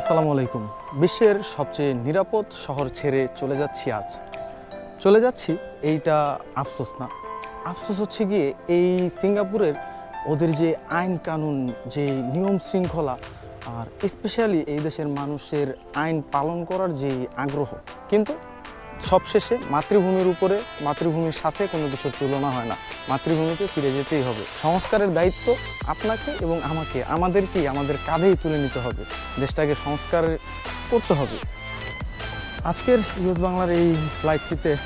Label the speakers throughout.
Speaker 1: আসসালামু আলাইকুম। বিশ্বের সবচেয়ে নিরাপদ শহর ছেড়ে চলে যাচ্ছি আজ। চলে যাচ্ছি এইটা আফসোস না। আফসোস হচ্ছে গিয়ে এই সিঙ্গাপুরের ওদের যে আইন কানুন, যে নিয়ম শৃঙ্খলা, আর স্পেশালি এই দেশের মানুষের আইন পালন করার যে আগ্রহ। কিন্তু সবশেষে মাতৃভূমির উপরে, মাতৃভূমির সাথে কোনো কিছুর তুলনা হয় না। মাতৃভূমিতে ফিরে যেতেই হবে। সংস্কারের দায়িত্ব আপনাকে এবং আমাকে, আমাদেরকেই, আমাদের কাঁধেই তুলে নিতে হবে। দেশটাকে সংস্কার করতে হবে। আজকের ইউজ বাংলার এই ফ্লাইটটিতে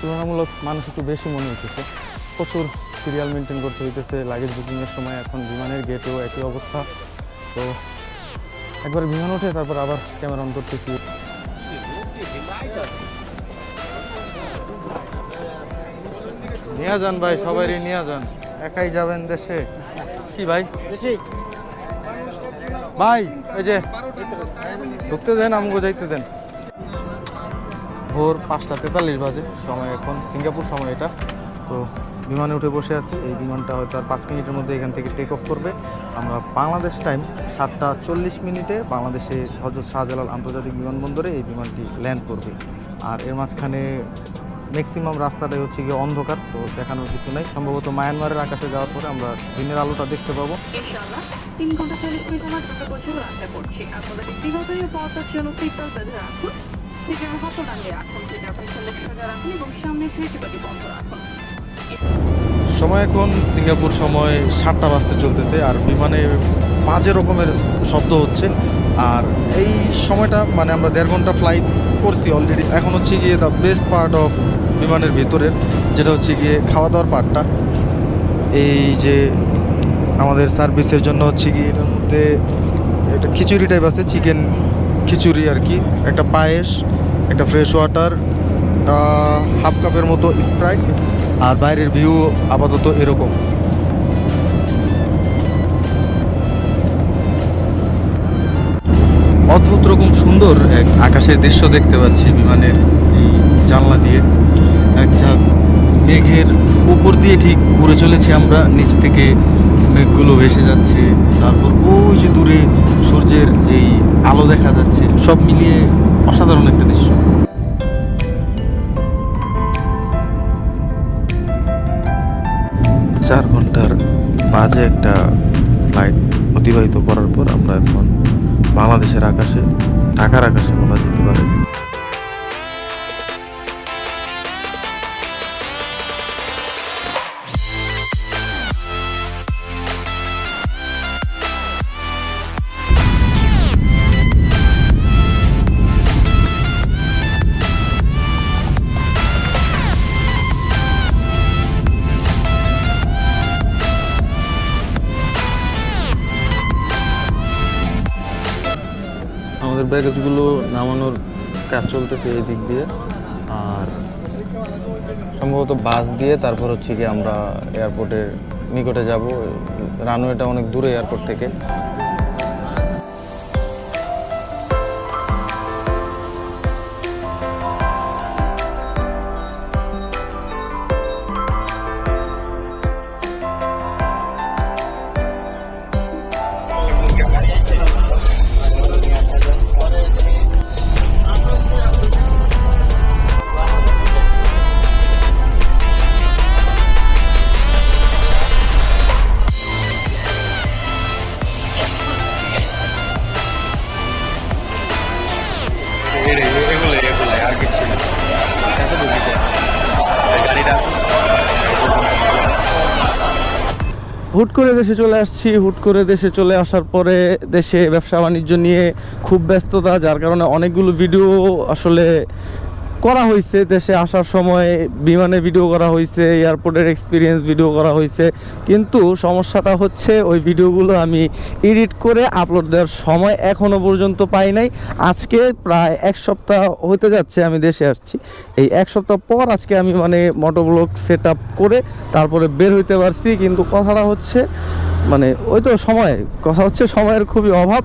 Speaker 1: তুলনামূলক মানুষ একটু বেশি মনে হইতেছে। প্রচুর সিরিয়াল মেনটেন করতে হইতেছে, লাগেজ বুকিংয়ের সময় এখন বিমানের গেটেও একই অবস্থা। তো একবার বিমান উঠে তারপর আবার ক্যামেরা অন করতেছি নিয়ে যান ভাই সবারই নিয়ে যান। একাই যাবেন দেশে। কি ভাই? ভাই এই যে ঢুকতে দেন আমগো যাইতে দেন। ভোর পাঁচটা তেতাল্লিশ বাজে সময় এখন সিঙ্গাপুর সময় এটা। তো বিমানে উঠে বসে আছে এই বিমানটা হয়তো আর পাঁচ মিনিটের মধ্যে এখান থেকে টেক অফ করবে। আমরা বাংলাদেশ টাইম সাতটা চল্লিশ মিনিটে বাংলাদেশে হজরত শাহজালাল আন্তর্জাতিক বিমানবন্দরে এই বিমানটি ল্যান্ড করবে। আর এর মাঝখানে ম্যাক্সিমাম রাস্তাটাই হচ্ছে গিয়ে অন্ধকার তো দেখানোর কিছু নেই। সম্ভবত মায়ানমারের আকাশে যাওয়ার পরে আমরা দিনের আলোটা দেখতে পাবো।
Speaker 2: তিন ঘণ্টা চল্লিশ মিনিট আমার দ্রুত পৌঁছাবো আশা করছি আপনাদের ব্যক্তিগত পথের জন্য সিটবেল্ট বেঁধে রাখুন সিটের হাত রাখুন সিটের পিছনে সোজা রাখুন এবং সামনে খিড়কিবাতি বন্ধ রাখুন।
Speaker 1: সময় এখন সিঙ্গাপুর সময় সাতটা বাজতে চলতেছে আর বিমানে বাজে রকমের শব্দ হচ্ছে। আর এই সময়টা মানে আমরা দেড় ঘণ্টা ফ্লাইট করছি অলরেডি এখন হচ্ছে গিয়ে দ্য বেস্ট পার্ট অফ বিমানের ভেতরের, যেটা হচ্ছে গিয়ে খাওয়া দাওয়ার পার্টটা এই যে আমাদের সার্ভিসের জন্য হচ্ছে গিয়ে এটার মধ্যে একটা খিচুড়ি টাইপ আছে চিকেন খিচুড়ি আর কি। একটা পায়েস, একটা ফ্রেশ ওয়াটার হাফ কাপের মতো স্প্রাইট আর বাইরের ভিউ আপাতত এরকম। অদ্ভুত রকম সুন্দর এক আকাশের দৃশ্য দেখতে পাচ্ছি বিমানের এই জানলা দিয়ে। এক ঝাঁক মেঘের উপর দিয়ে ঠিক উড়ে চলেছি আমরা। নিচ থেকে মেঘগুলো ভেসে যাচ্ছে। তারপর ওই যে দূরে সূর্যের যেই আলো দেখা যাচ্ছে, সব মিলিয়ে অসাধারণ একটা দৃশ্য। চার ঘণ্টার বাজে একটা ফ্লাইট অতিবাহিত করার পর আমরা এখন বাংলাদেশের আকাশে ঢাকার আকাশে বলা যেতে পারে। আমাদের ব্যাগেজগুলো নামানোর কাজ চলতেছে এই দিক দিয়ে। আর সম্ভবত বাস দিয়ে তারপর হচ্ছে কি আমরা এয়ারপোর্টের নিকটে যাব। রানওয়েটা অনেক দূরে এয়ারপোর্ট থেকে। হুট করে দেশে চলে আসছি। হুট করে দেশে চলে আসার পরে দেশে ব্যবসা বাণিজ্য নিয়ে খুব ব্যস্ততা, যার কারণে অনেকগুলো ভিডিও আসলে করা হয়েছে দেশে আসার সময় বিমানে ভিডিও করা হয়েছে এয়ারপোর্টের এক্সপিরিয়েন্স ভিডিও করা হয়েছে কিন্তু সমস্যাটা হচ্ছে ওই ভিডিওগুলো আমি এডিট করে আপলোড দেওয়ার সময় এখনও পর্যন্ত পাই নাই। আজকে প্রায় এক সপ্তাহ হতে যাচ্ছে, আমি দেশে আসছি। এই এক সপ্তাহ পর আজকে আমি মানে মোটোব্লগ সেট আপ করে তারপরে বের হইতে পারছি, কিন্তু কথাটা হচ্ছে মানে ওই তো সময়, কথা হচ্ছে সময়ের খুবই অভাব।